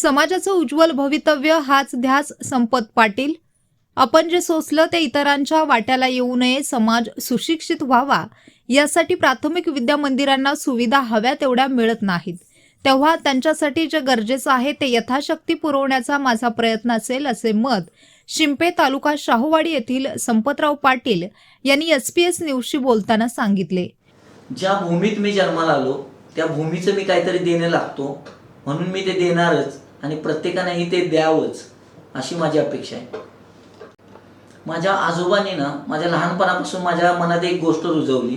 समाजाचं उज्ज्वल भवितव्य हाच ध्यास संपत पाटील. आपण जे सोसलं ते इतरांच्या वाट्याला येऊ नये समाज सुशिक्षित व्हावा यासाठी प्राथमिक विद्या मंदिरांना सुविधा हव्या तेवढ्या मिळत नाहीत. तेव्हा त्यांच्यासाठी जे गरजेचं आहे ते यथाशक्ती पुरवण्याचा माझा प्रयत्न असेल असे मत शिंपे तालुका शाहूवाडी येथील संपतराव पाटील यांनी एस पी एस न्यूजशी बोलताना सांगितले. ज्या भूमीत मी जन्माला आलो त्या भूमीचं मी काहीतरी देणं लागतो म्हणून मी ते देणारच. आणि प्रत्येकानेही ते द्यावंच अशी माझी अपेक्षा आहे. माझ्या आजोबांनी ना माझ्या लहानपणापासून माझ्या मनात एक गोष्ट रुजवली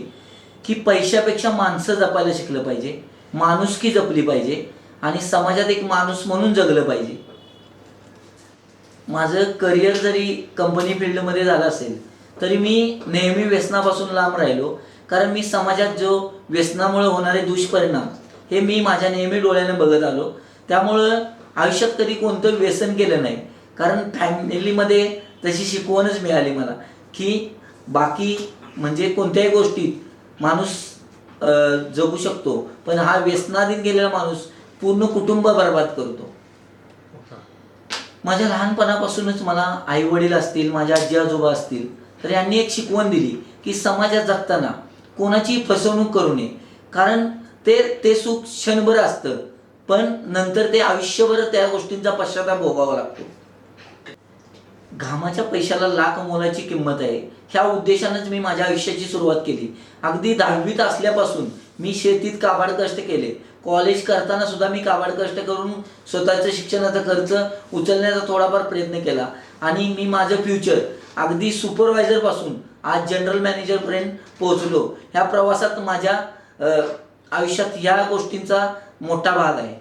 की पैशापेक्षा माणसं जपायला शिकलं पाहिजे माणुसकी जपली पाहिजे आणि समाजात एक माणूस म्हणून जगलं पाहिजे. माझं करिअर जरी कंपनी फील्डमध्ये झालं असेल तरी मी नेहमी व्यसनापासून लांब राहिलो कारण मी समाजात जो व्यसनामुळे होणारे दुष्परिणाम हे मी माझ्या नेहमी डोळ्याने बघत आलो. त्यामुळं आयुष्यात कधी कोणतं व्यसन केलं नाही. कारण फॅमिलीमध्ये तशी शिकवणच मिळाली मला की बाकी म्हणजे कोणत्याही गोष्टीत माणूस अं, जगू शकतो. पण हा व्यसनाधीन गेलेला माणूस पूर्ण कुटुंब बर्बाद करतो. माझ्या लहानपणापासूनच मला आई वडील असतील माझ्या आजी आजोबा असतील तर यांनी एक शिकवण दिली की समाजात जगताना कोणाची फसवणूक करू नये. कारण ते ते सुख क्षणभर असतं. पण नंतर ते आयुष्यभर त्या गोष्टींचा पश्चाताप भोगावा लागतो. घामाच्या पैशाला लाख मोलाची किंमत आहे. ह्या उद्देशानंच मी माझ्या आयुष्याची सुरुवात केली. अगदी दहावीत असल्यापासून मी शेतीत काबाड कष्ट केले. कॉलेज करताना सुद्धा मी काबाड कष्ट करून स्वतःचं शिक्षणाचा खर्च उचलण्याचा थोडाफार प्रयत्न केला. आणि मी माझं फ्युचर अगदी सुपरवायझरपासून आज जनरल मॅनेजरपर्यंत पोहोचलो. ह्या प्रवासात माझ्या आयुष्यात या गोष्टींचा मोठा भाग आहे.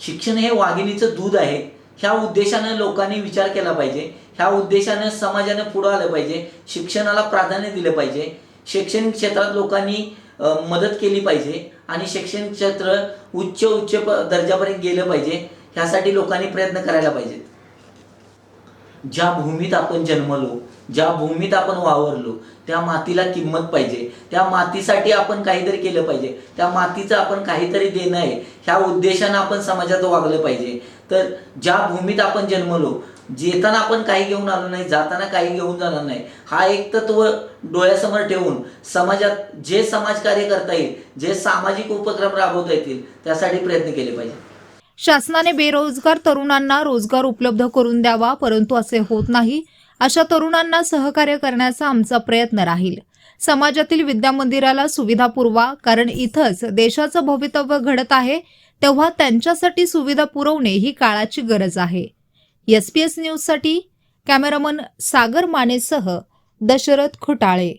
शिक्षण हे वाघिणीचं दूध आहे. ह्या उद्देशानं लोकांनी विचार केला पाहिजे. ह्या उद्देशानं समाजाने पुढं आलं पाहिजे. शिक्षणाला प्राधान्य दिलं पाहिजे. शैक्षणिक क्षेत्रात लोकांनी मदत केली पाहिजे आणि शैक्षणिक क्षेत्र उच्च उच्च दर्जापर्यंत गेलं पाहिजे. ह्यासाठी लोकांनी प्रयत्न करायला पाहिजेत. ज्या भूमीत आपण जन्मलो ज्या भूमीत आपण वावरलो त्या मातीला किंमत पाहिजे. त्या मातीसाठी आपण काहीतरी केलं पाहिजे. त्या मातीचं आपण काहीतरी देणं आहे. ह्या उद्देशानं आपण समाजात वागलं पाहिजे. तर ज्या भूमीत आपण जन्मलो येताना आपण काही घेऊन आलो नाही जाताना काही घेऊन जाणार नाही हा एक तत्व डोळ्यासमोर ठेवून समाजात जे समाजकार्य करता येईल जे सामाजिक उपक्रम राबवता येतील त्यासाठी प्रयत्न केले पाहिजे. शासनाने बेरोजगार तरुणांना रोजगार उपलब्ध करून द्यावा परंतु असे होत नाही. अशा तरुणांना सहकार्य करण्याचा आमचा प्रयत्न राहील. समाजातील विद्यामंदिराला सुविधा पुरवा कारण इथंच देशाचं भवितव्य घडत आहे तेव्हा त्यांच्यासाठी सुविधा पुरवणे ही काळाची गरज आहे. एस पी एस न्यूजसाठी कॅमेरामन सागर मानेसह दशरथ खुटाळे.